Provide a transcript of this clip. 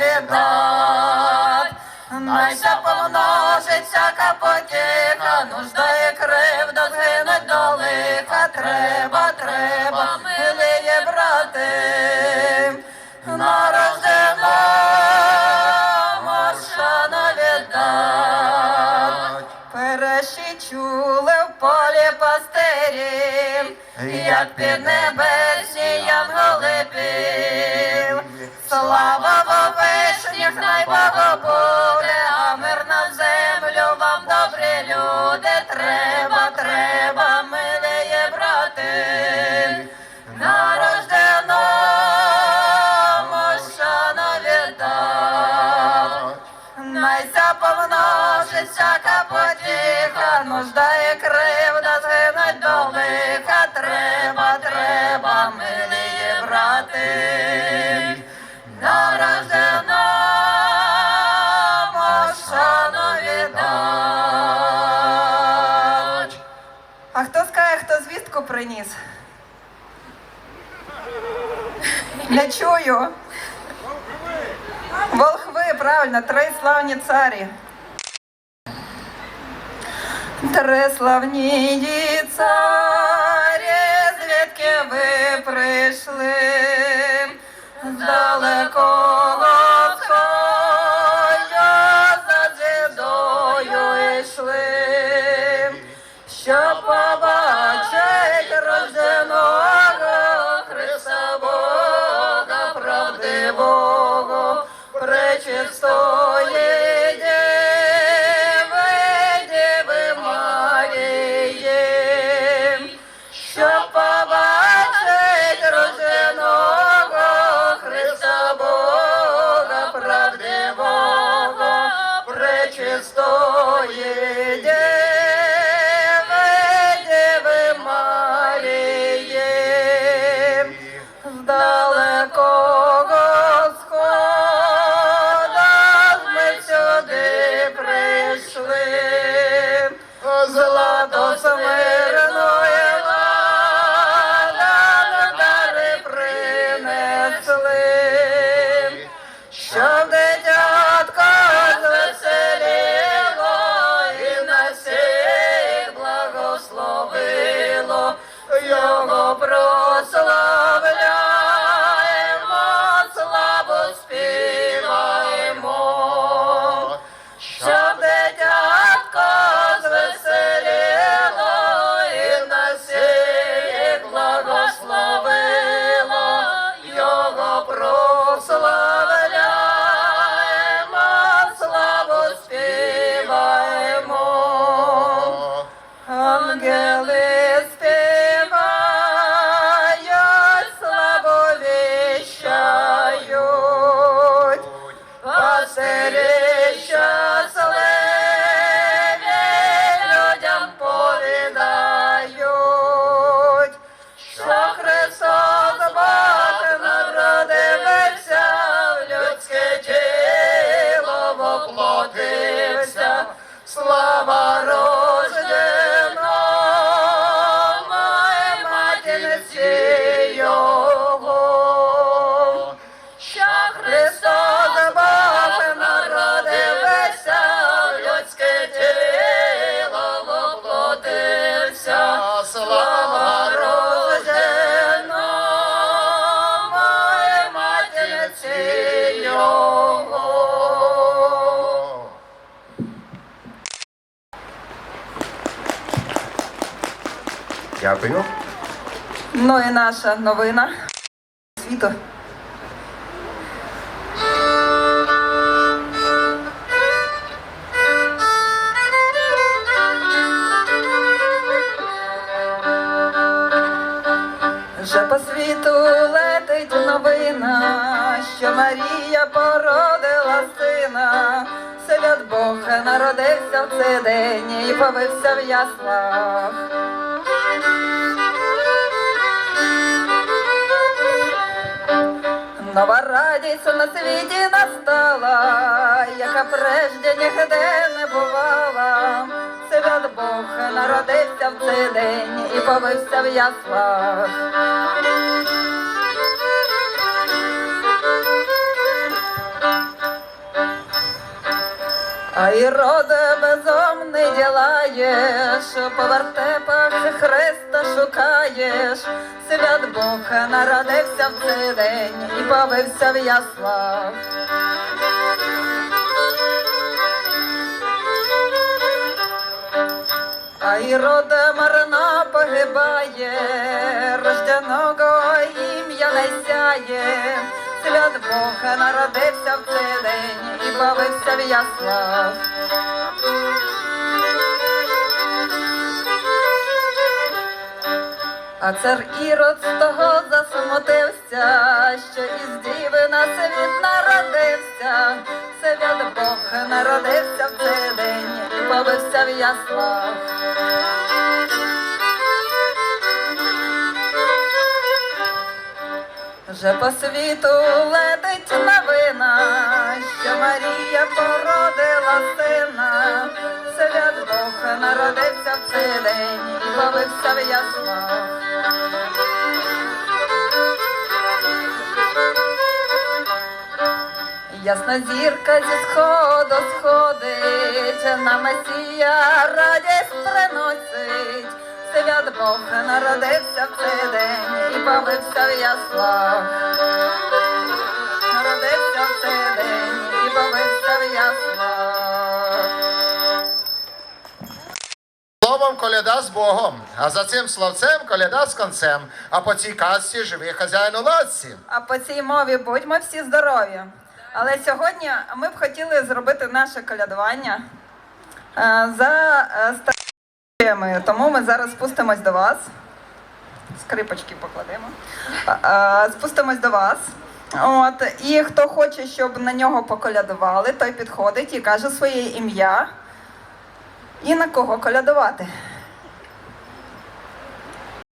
віддать. Найся помножиться капотіха, нужда і кривда згинуть до лиха. Треба, треба, милиє брати, нарождено маршана віддать. Перші чули в полі пастирі, як під небесні янголи пів. Найбого буде, а мир на землю вам добрі люди. Треба, треба, милиє брати, нарождено мощано віддать. Найся помножиться капотіха, нужда і кривда згинуть до лиха. Треба, треба, милі брати, приніс? Не чую. Волхви, правильно, три славні царі. Три славні царі, звідки ви прийшли Діви Марії, щоб побачить роженого Христа Бога правдивого, пречистої Діви, Evangelion. Дякую. Ну і наша новина світу. Вже по світу летить новина, що Марія породила сина. Свят Бог народився в цей день і повився в яслах. Нова радість на світі настала, яка прежде нігде не бувала. Свят Бог народився в цей день і повився в яслах. А і роде безумний ділаєш, по вертепах Христа шукаєш, свят Бог народився в цей день і повився в яслах. А і рода марна погибає, рожденого ім'я не сяє, свят Бог народився в цей день і бавився в яслах. А цар Ірод з того засмутився, що із діви на світ народився, свят Бог народився в цей день і бавився в яслах. Вже по світу летить новина, що Марія породила сина, свят Бог народився в цей день і бавився в яслах. Ясна зірка зі сходу сходить, на Месія радість приносить. Свят Бог народився в цей день і бавився в яслах. Народився в цей день і бавився в яслах. Словом коляда з Богом, а за цим словцем коляда з концем, а по цій казці живий хазяїн у ласці. А по цій мові будьмо всі здорові. Але сьогодні ми б хотіли зробити наше колядування е, за е, старими, тому ми зараз спустимось до вас. Скрипочки покладемо. Е, Спустимось до вас. От, і хто хоче, щоб на нього поколядували, той підходить і каже своє ім'я і на кого колядувати.